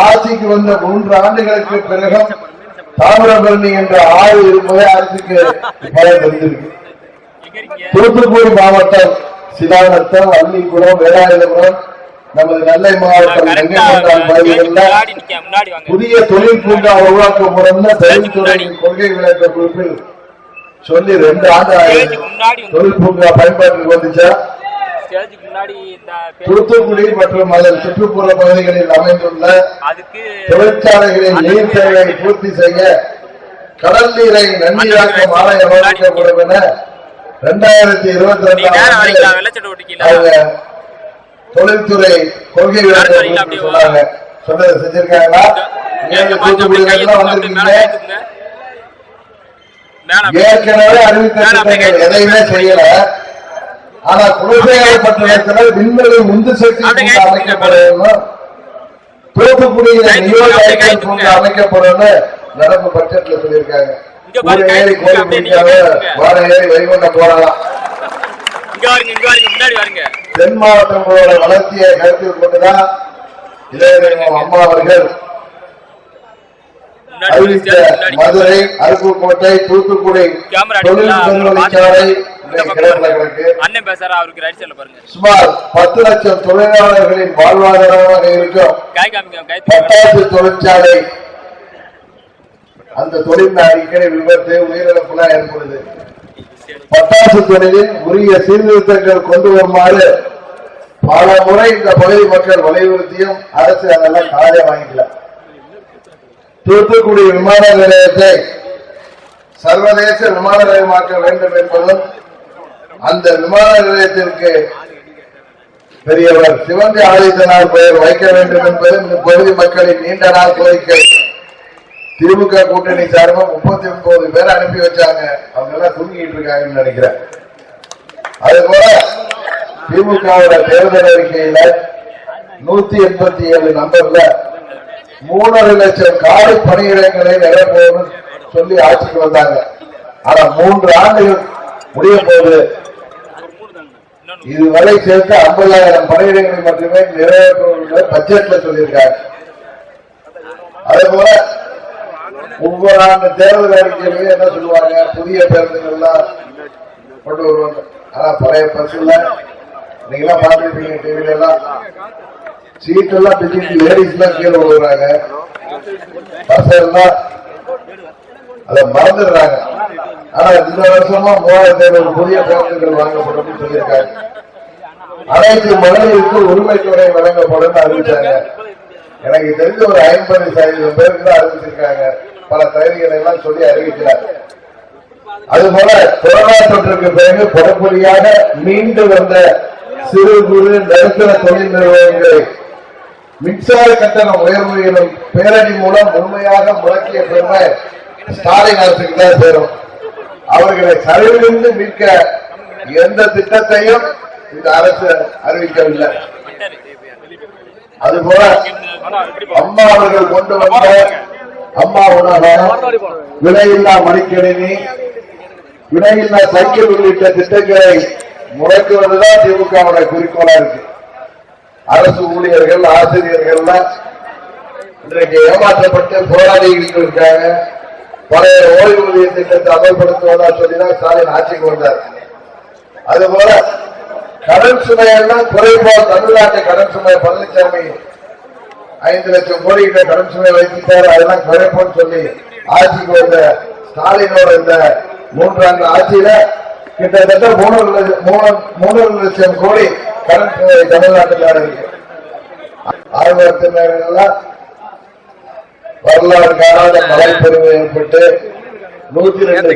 ஆட்சிக்கு வந்த மூன்று ஆண்டுகளுக்கு பிறகும் தாமிரபரணி என்ற ஆறு இருப்பதை அரசுக்கு பலன் தூத்துக்குடி மாவட்டம் சிலாநத்தம் அள்ளிக்குளம் வேலாயுதபுரம் நமது நெல்லை மாவட்டம் புதிய தொழில் பூங்கா உருவாக்கப்படும்னு தொழில்துறையின் கொள்கை விளக்க குறிப்பில் சொல்லி ரெண்டு ஆண்டு தொழில் பூங்கா பயன்பாட்டுக்கு வந்துச்சா ஸ்டேஜுக்கு முன்னாடி தூத்துக்குடி மற்றும் அதன் சுற்றுப்புற பகுதிகளில் அமைந்துள்ள அதுக்கு தொழிற்சாலைகளின் நீர் தேவையை பூர்த்தி செய்ய கடல் நீரை நன்னீராக்கும் ஆலயம் அமைக்கப்படும் என இரண்டாயிரத்தி இருபத்தி ரெண்டாம் தொழில்துறை கொள்கை சொன்னாங்க? சொன்னதை செஞ்சிருக்காங்களா? நீங்க தூத்துக்குடியில இருந்து வந்திருக்கீங்க? ஏற்கனவே அறிவித்த எதையுமே செய்யல. ஆனா குலசேகர பட்டணத்தில் விண்வெளி உந்து சக்தி பூங்கா அமைக்கப்படும் தூத்துக்குடியில நியோஜன பூங்கா அமைக்கப்படும் நடப்பு பட்ஜெட்ல சொல்லியிருக்காங்க. கோயில் வார ஏறி வைகுண்டம் வாருங்க தென் மாவட்டங்களோட வளர்ச்சியை கருத்தில் கொண்டுதான் இளைஞர் அம்மா அவர்கள் அறிவித்த மதுரை அருப்புக்கோட்டை தூத்துக்குடி சுமார் பத்து லட்சம் தொழிலாளர்களின் வாழ்வாதாரமாக இருக்கும். பட்டாசு தொழிற்சாலை. அந்த தொழில் அடிக்கடி விபத்து உயிரிழப்புலாம் ஏற்படுது. பட்டாசு தொழிலில் உரிய சீர்திருத்தங்கள் கொண்டு வருமாறு பல முறை இந்த பகுதி மக்கள் வலியுறுத்தியும் அரசு அதெல்லாம் காலை வாங்கிக்கல. தூத்துக்குடி விமான நிலையத்தை சர்வதேச விமான நிலையமாக்க வேண்டும் என்பதும் அந்த விமான நிலையத்திற்கு பெரியவர் சிவந்தி ஆதித்தனார் பெயர் வைக்க வேண்டும் என்பதும் இப்பகுதி மக்களின் நீண்ட நாள் கோரிக்கை. திமுக கூட்டணி சார்பா முப்பத்தி ஒன்பது பேர் அனுப்பி வச்சாங்க. அவங்க எல்லாம் தூங்கிட்டு இருக்காங்கன்னு நினைக்கிறேன். அது போல திமுகவோட தேர்தல் அறிக்கையில நூத்தி எண்பத்தி ஏழு நம்பர்ல மூணரை லட்சம் காலி பணியிடங்களை நிரப்போம்னு சொல்லி ஆட்சிக்கு வந்தாங்க. ஆனா மூன்று ஆண்டுகள் முடிய போது இதுவரை சேர்த்து ஐம்பதாயிரம் பணியிடங்களை மட்டுமே நிறைவேற்ற பட்ஜெட்ல சொல்லியிருக்காங்க. அதே போல ஒவ்வொரு ஆண்டு தேர்தல் அறிக்கையிலேயே என்ன சொல்லுவாங்க? புதிய பேருந்துகள்லாம் கொண்டு வருவாங்க. ஆனா பழைய பஸ்ல நீங்களாம் பார்த்துருப்பீங்க டிவில எல்லாம். சீட் எல்லாம் பிச்சுட்டு லேடிஸ் எல்லாம் கீழே விழுறாங்க பஸ் எல்லாம் அதை மறந்துடுறாங்க. ஆனா இந்த வருஷமா மூவாயிரத்தி ஐநூறு புதிய பேருந்துகள் வாங்கப்படும் சொல்லியிருக்காங்க. அனைத்து மகளிருக்கு உரிமை துறை வழங்கப்படும் அறிவிச்சாங்க. எனக்கு தெரிஞ்ச ஒரு ஐம்பது சதவீதம் பேருக்கு தான் அறிவிச்சிருக்காங்க. பல தகுதிகளை எல்லாம் சொல்லி அறிவிக்கிறார். அதுபோல கொரோனா தொற்றுக்கு பிறகு படிப்படியாக மீண்டு வந்த சிறு குறு நடுத்தர தொழில் நிறுவனங்களை மின்சார கட்டண உயர்வு எனும் பேரணி மூலம் முழுமையாக முடக்கிய பெருமை ஸ்டாலின் அரசுக்கு தான் சேரும். அவர்களை சரிவிலிருந்து மீட்க எந்த திட்டத்தையும் இந்த அரசு அறிவிக்கவில்லை. அதுபோல அம்மா அவர்கள் கொண்டு வந்த அம்மா உணவகம் விலையில்லா மடிக்கணினி விலையில்லா சைக்கிள் உள்ளிட்ட திட்டங்களை முடக்குவதுதான் திமுகவோட குறிக்கோளா இருக்கு. அரசு ஊழியர்கள் ஆசிரியர்கள் இன்றைக்கு ஏமாற்றப்பட்டு போராடிக்கிட்டு இருக்காங்க. பழைய ஓய்வூதிய திட்டத்தை அமல்படுத்துவதா சொல்லிதான் ஸ்டாலின் ஆட்சிக்கு வந்தார் அதுபோல கடன் சுமையெல்லாம் குறைப்போம் தமிழ்நாட்டு கடன் சுமை பழனிசாமி ஐந்து லட்சம் கோடி கிட்ட கடன் சுமை வைத்துட்டார். அதெல்லாம் குறைப்போம்னு சொல்லி ஆட்சிக்கு வந்த ஸ்டாலினோட இந்த மூன்றாண்டு ஆட்சியில கிட்டத்தட்ட மூணு லட்சம் மூணு மூணு லட்சம் கோடி இருக்கு? ஆய்வகத்தினர்கள்லாம் வரலாறு காணாத மழை பெருமை ஏற்பட்டு நூத்தி ரெண்டு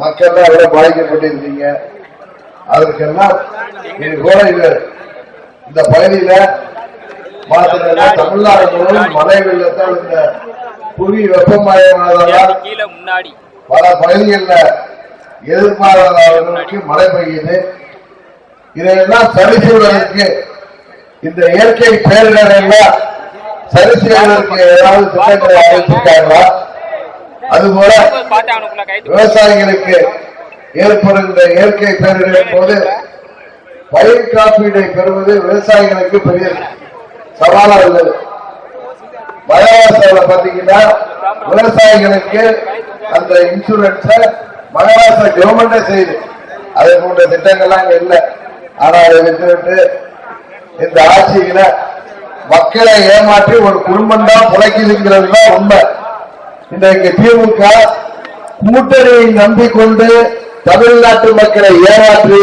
மக்கள் எவ்வளவு பாதிக்கப்பட்டிருந்தீங்க அதற்கெல்லாம் கூட இது இந்த பகுதியில மாத்திர தமிழ்நாடு முழுவதும் மழை வெள்ளத்தால் இந்த புவி வெப்பமயமானதால் பல பகுதிகளில் எதிர்பாராத அளவுக்கு மழை பெய்யுது. இதையெல்லாம் சரி செய்வதற்கு இந்த இயற்கை பேரிடரெல்லாம் சரி செய்வதற்கு ஏதாவது திட்டங்களை அறிவிச்சிருக்காங்களா அதுபோல விவசாயிகளுக்கு ஏற்படுகின்ற இயற்கை பேரிடரின் போது பயிர் காப்பீடை பெறுவது விவசாயிகளுக்கு பெரிய சவாலா உள்ளது. மகாராஷ்டிராவில் பாத்தீங்கன்னா விவசாயிகளுக்கு அந்த இன்சூரன்ஸ மகாராஷ்டிரா கவர்மெண்டே செய்யுது அதை போன்ற திட்டங்கள்லாம் அங்க இல்லை. ஆனால் அதை விட்டுவிட்டு இந்த ஆட்சியில மக்களை ஏமாற்றி ஒரு குடும்பம் தான் புழைக்குதுங்கிறது தான் உண்மை. இன்றைக்கு திமுக கூட்டணியை நம்பிக்கொண்டு தமிழ்நாட்டு மக்களை ஏமாற்றி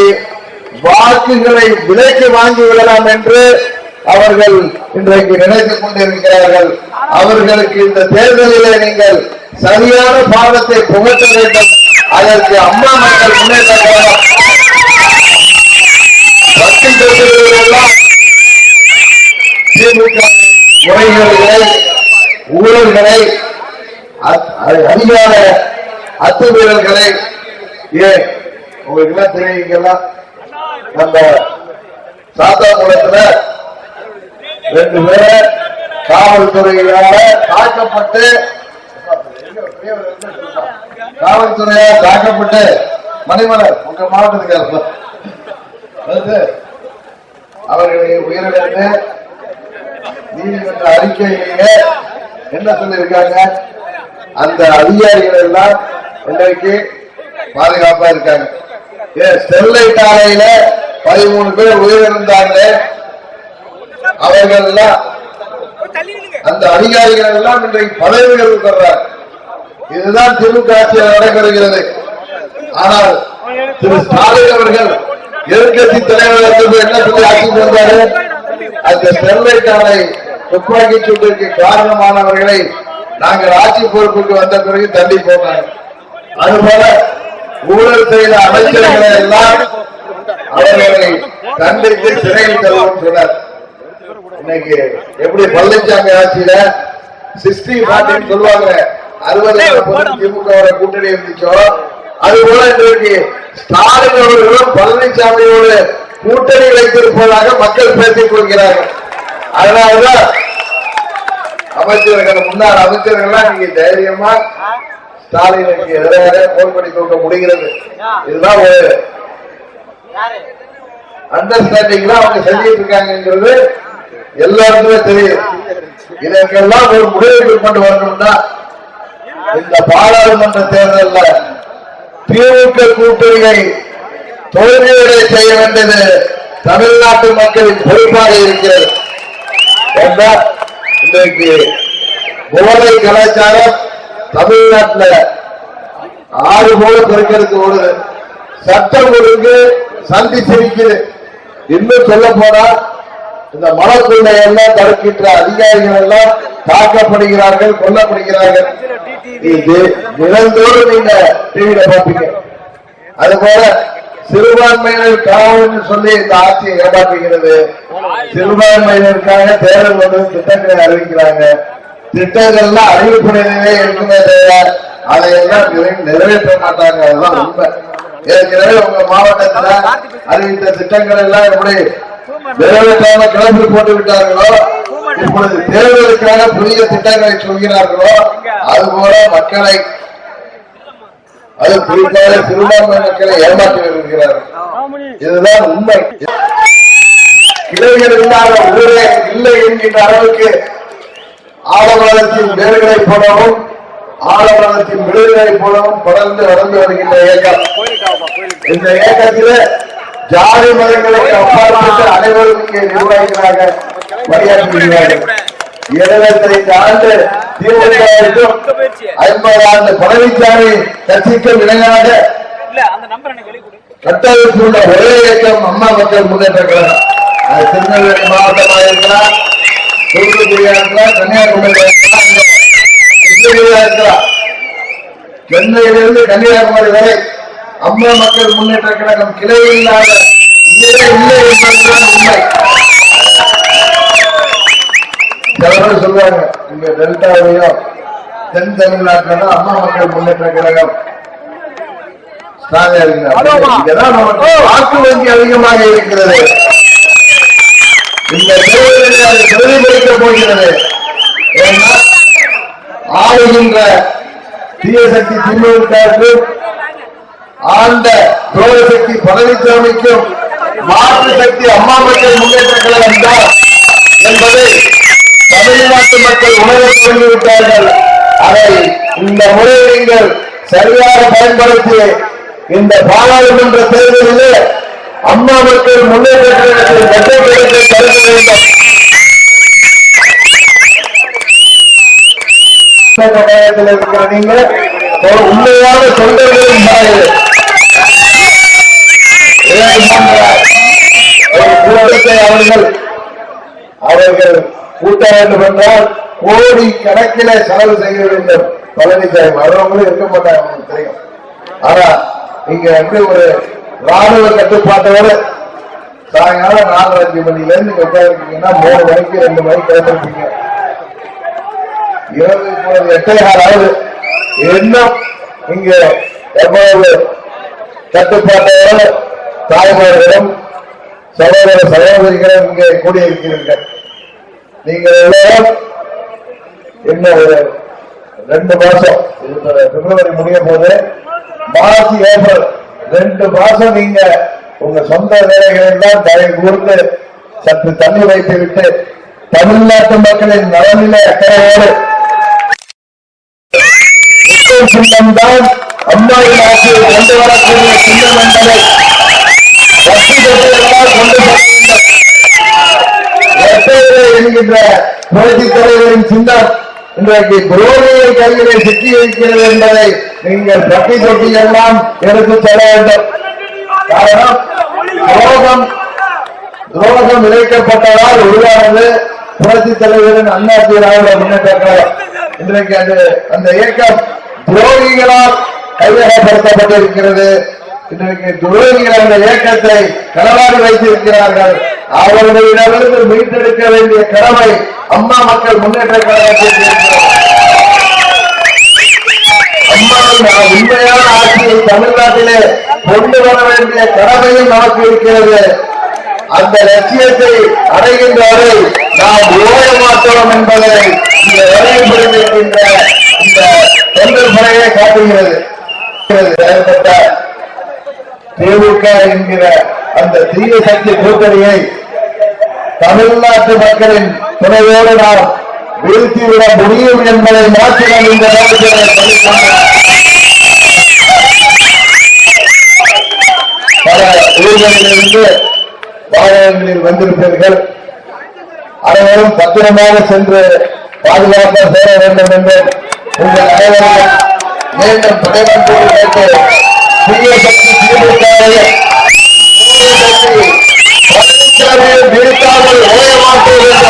வாக்குகளை விலைக்கு வாங்கி விடலாம் என்று அவர்கள் இன்றைக்கு நினைத்துக் கொண்டிருக்கிறார்கள். அவர்களுக்கு இந்த தேர்தலிலே நீங்கள் சரியான பாடத்தை புகட்ட வேண்டும். அதற்கு அம்மா மக்கள் முன்னேற்ற கழகம் வட்டி கட்டுவதெல்லாம் திமுக முறைகேடுகளை ஊழல்களை அத்- அ- அதிகார அத்துமீறல்களை ஏன் உங்களுக்கு எல்லாம் தெரியுங்கெல்லாம் நம்ம சாத்தாங்குளத்துல ரெண்டு பேரை காவல்துறையினால தாக்கப்பட்டு காவல்துறையால் தாக்கப்பட்டு மணிமலர் உங்க மாவட்டத்துக்கு அவர்களை உயிரிழந்து நீதிமன்ற அறிக்கையிலேயே என்ன சொல்லியிருக்காங்க. அந்த அதிகாரிகள் எல்லாம் இன்றைக்கு பாதுகாப்பா இருக்காங்க. ஸ்டெர்லைட் ஆலையில பதிமூணு பேர் உயிரிழந்தாங்க அவர்கள் எல்லாம் அந்த அதிகாரிகள் எல்லாம் இன்றைக்கு பதவி உயர்வு பெறாங்க இதுதான் திமுக ஆட்சியில் நடைபெறுகிறது. ஆனால் திரு ஸ்டாலின் அவர்கள் எதிர்கட்சி தலைவர் என்ன சொல்லி ஆட்சிக்கு வந்தாரு அந்த ஸ்டெர்லைட் ஆலை துப்பாக்கி சூட்டிற்கு காரணமானவர்களை நாங்கள் ஆட்சி பொறுப்புக்கு வந்த பிறகு தள்ளி போனாங்க அதுபோல ஊழல் செய்த அமைச்சர்களை எல்லாம் அவர்களை தண்டித்து சிறையில் தருவோம் சொன்னார். இன்னைக்கு எப்படி பழனிசாமி ஆட்சியில சிக்ஸ்டி பார்ட்டின்னு சொல்லுவாங்க அறுபது திமுக கூட்டணி இருந்துச்சோ அது போல இன்றைக்கு ஸ்டாலின் அவர்களும் பழனிசாமியோடு கூட்டணி வைத்திருப்பதாக மக்கள் பேசிக் கொள்கிறார்கள். அதனாலதான் அமைச்சர்கள் முன்னாள் அமைச்சர்கள்லாம் நீங்க தைரியமா ஸ்டாலினுக்கு எதிராக போன் பண்ணி தூக்க முடிகிறது. இதுதான் ஒரு அண்டர்ஸ்டாண்டிங்லாம் அவங்க செஞ்சிட்டு இருக்காங்கிறது எல்லாருக்குமே தெரியும். இதற்கெல்லாம் ஒரு முடிவு கொண்டு வரணும்னா இந்த பாராளுமன்ற தேர்தலில் திமுக கூட்டணியை தோல்வியடை செய்ய வேண்டியது தமிழ்நாட்டு மக்களின் பொறுப்பாக இருக்கிறது. இன்றைக்கு போதை கலாச்சாரம் தமிழ்நாட்டில் ஆறு போல பெருக்கெடுத்து ஓடுது. சட்டம் ஒழுங்கு சந்தி சிரிக்குது. இன்னும் சொல்ல போனா இந்த மலக்குள்ளை எல்லாம் தடுக்கின்ற அதிகாரிகள் எல்லாம் தாக்கப்படுகிறார்கள் கொல்லப்படுகிறார்கள். இது தினந்தோறும் நீங்க டிவியில பார்ப்பீங்க. அது போல சிறுபான்மையினர் காவல்னு சொல்லி இந்த ஆட்சியை ஏமாற்றுகிறது. சிறுபான்மையினருக்காக தேர்தல் வந்து திட்டங்களை அறிவிக்கிறாங்க. திட்டங்கள்லாம் அறிவிப்புடையவே இருக்குமே தவிர அதையெல்லாம் நிறைவே- நிறைவேற்ற மாட்டாங்க. அதுதான் உண்மை. ஏற்கனவே உங்க மாவட்டத்தில் அறிவித்த திட்டங்கள் எல்லாம் எப்படி நிறைவேற்றாம கிளம்பி போட்டு விட்டார்களோ இப்பொழுது தேர்தலுக்காக புதிய திட்டங்களை சொல்கிறார்களோ அதுபோல மக்களை அது குறிப்பாக சிறுபான்மை மக்களை ஏமாற்றி வருகிறார்கள். இதுதான் உண்மை. கிளைகள் இல்லாத ஊரே இல்லை என்கின்ற அளவுக்கு ஆலமரத்தின் வேர்களை போடவும் ஆலமரத்தின் விடுதலை போலவும் தொடர்ந்து வளர்ந்து வருகின்ற இயக்கம். இந்த இயக்கத்தில் ஜாதி மதங்களுக்கு அப்பாற்பட்டு அனைவரும் இங்கே நிர்வகிக்கிறார்கள் பணியாற்றுகிறார்கள் இருபத்தைந்து ஆண்டு திமுகவிற்கும் ஐம்பது ஆண்டு பழனிசாமி கட்சிக்கும் இணையாக கட்டமைப்புள்ள ஒரே இயக்கம் அம்மா மக்கள் முன்னேற்ற கழகம். அது திருநெல்வேலி மாவட்டமாக இருக்கலாம் தூத்துக்குடியா இருக்கலாம் கன்னியாகுமரியா இருக்கலாம் இங்க கிருஷ்ணகிரியா இருக்கலாம் சென்னையிலிருந்து கன்னியாகுமரி வரை அம்மா மக்கள் முன்னேற்ற கழகம் கிளை இல்லாத இல்லை இல்லை என்பதுதான் உண்மை. சில பேர் சொல்லுவாங்க இங்க டெல்டாவிலையும் தென் தமிழ்நாட்டில அம்மா மக்கள் முன்னேற்ற கழகம். வாக்கு வங்கி அதிகமாக இருக்கிறது. இந்த பிரதிபலிக்க போகிறது. ஆளுகின்ற தீய சக்தி திமுகவுக்கும் ஆண்ட துரோக சக்தி பழனிசாமிக்கும் மாற்று சக்தி அம்மா மக்கள் முன்னேற்ற கழகம் தான் என்பதை தமிழ்நாட்டு மக்கள் உணர தொடங்கிவிட்டார்கள் அதை இந்த முறை நீங்கள் சரியாக பயன்படுத்தி இந்த பாராளுமன்ற தேர்தலிலே அம்மா மக்கள் முன்னேற்றத்தை கழகத்தில் வெற்றி பெறுவதை வேண்டும். கழகத்தில் இருக்கிற நீங்க ஒரு உண்மையான தொண்டர்களின் ஒரு கூட்டத்தை அவர்கள் அவர்கள் கூட்ட வேண்டும் என்றால் கோடி கணக்கில செலவு செய்ய வேண்டும். பழனிசாமி வர்றவங்களும் இருக்க மாட்டாங்க தெரியும். ஆனா இங்க வந்து ஒரு ராணுவ கட்டுப்பாட்டோட சாயங்காலம் நாலு அஞ்சு மணில இருந்து நீங்க உட்காந்துருக்கீங்கன்னா மூணு மணிக்கு ரெண்டு மணிக்கு கிளம்பிருப்பீங்க. இருபது இப்பொழுது எட்டே கால் இன்னும் இங்க எவ்வளவு கட்டுப்பாட்டோட தாய்மார்களும் சகோதர சகோதரிகளும் இங்கே கூடியிருக்கிறீர்கள். நீங்கள் எல்லாரும் என்ன ஒரு ரெண்டு மாசம் பிப்ரவரி முடிய போது மார்ச் ஏப்ரல் ரெண்டு மாசம் நீங்க உங்க சொந்த வேலைகளெல்லாம் தயவு கூர்ந்து சற்று தள்ளி வைத்து விட்டு தமிழ்நாட்டு மக்களின் நலனில அக்கறையோடு சின்னம்தான் அம்மாவின் ஆட்சியை கொண்டு வரக்கூடிய சின்னம் என்பதை எட்டயபுரை என்கின்ற புரட்சி தலைவரின் சின்னம். இன்றைக்கு துரோகியை கையிலே சிக்கி இருக்கிறது என்பதை நீங்கள் பட்டி தொட்டி எல்லாம் எடுத்து செல்ல வேண்டும். காரணம் துரோகம் துரோகம் இழைக்கப்பட்டதால் உருவானது புரட்சி தலைவரின் அண்ணா திராவிட முன்னேற்ற கழகம் இன்றைக்கு அது அந்த இயக்கம் துரோகிகளால் கையகப்படுத்தப்பட்டிருக்கிறது. இன்றைக்கு துரோகிகள் அந்த இயக்கத்தை களவாடி வைத்திருக்கிறார்கள். அவர்களிடமிருந்து மீட்டெடுக்க வேண்டிய கடமை அம்மா மக்கள் முன்னேற்ற கழகத்திற்கு அம்மாவின் உண்மையான ஆட்சியை தமிழ்நாட்டிலே கொண்டு வர வேண்டிய கடமையும் நமக்கு இருக்கிறது. அந்த லட்சியத்தை அடைகின்ற வரை நாம் ஓய மாட்டோம் என்பதை இந்த வரையப்படுகின்ற இந்த தொண்டர் முறையை காட்டுகிறது திமுக என்கிற அந்த தீய சக்தி கூட்டணியை தமிழ்நாட்டு மக்களின் துணையோடு நாம் வீழ்த்திவிட முடியும் என்பதை மாற்றிடம் இந்த நேரத்தில் பல ஊர்களிலிருந்து வாகனங்களில் வந்திருப்பீர்கள். அனைவரும் பத்திரமாக சென்று பாதுகாப்பாக சேர வேண்டும் என்று உங்கள் அனைவரும் மீண்டும் பிரதமர் கேட்டு வீழ்த்தாமல் ஓய மாட்டோம் என்ற